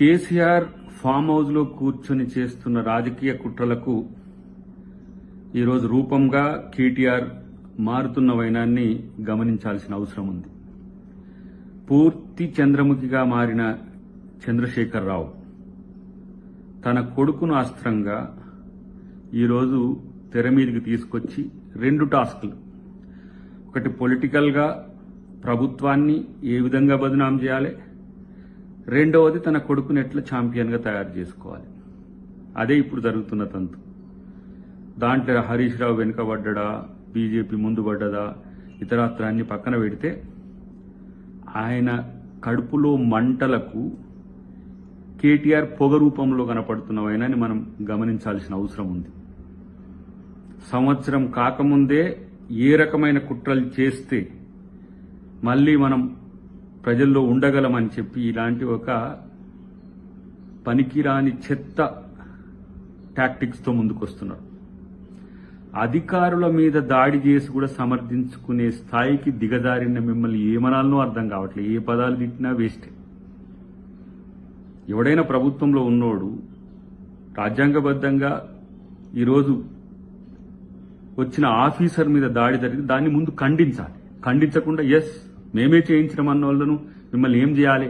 KCR form హౌస్లో కూర్చొని చేస్తున్న రాజకీయ కుట్రలకు ఈరోజు రూపంగా కేటీఆర్ మారుతున్న వైనాన్ని గమనించాల్సిన అవసరం ఉంది. పూర్తి చంద్రముఖిగా మారిన చంద్రశేఖరరావు తన కొడుకును అస్త్రంగా ఈరోజు తెర మీదకి తీసుకొచ్చి రెండు టాస్క్లు. ఒకటి పొలిటికల్గా ప్రభుత్వాన్ని ఏ విధంగా బదనాం చేయాలి? రెండవది తన కొడుకుని ఎట్లా ఛాంపియన్గా తయారు చేసుకోవాలి. అదే ఇప్పుడు జరుగుతున్న తంతు. దాంట్లో హరీష్ రావు వెనుకబడ్డా బీజేపీ ముందు పడ్డదా ఇతరత్ర అన్ని పక్కన పెడితే ఆయన కడుపులో మంటలకు కేటీఆర్ పొగ రూపంలో కనపడుతున్నవైనని మనం గమనించాల్సిన అవసరం ఉంది. సంవత్సరం కాకముందే ఏ రకమైన కుట్రలు చేస్తే మళ్ళీ మనం ప్రజల్లో ఉండగలమని చెప్పి ఇలాంటి ఒక పనికిరాని చెత్త టాక్టిక్స్తో ముందుకొస్తున్నారు. అధికారుల మీద దాడి చేసి కూడా సమర్థించుకునే స్థాయికి దిగజారిన మిమ్మల్ని ఏమనాలనో అర్థం కావట్లేదు. ఏ పదాలు తిట్టినా వేస్టే ఎవడైనా ప్రభుత్వంలో ఉన్నోడు రాజ్యాంగబద్ధంగా ఈరోజు వచ్చిన ఆఫీసర్ మీద దాడి జరిగి దాన్ని ముందు ఖండించాలి. ఖండించకుండా ఎస్ మేమే చేయించడం అన్న వాళ్ళను మిమ్మల్ని ఏం చేయాలి?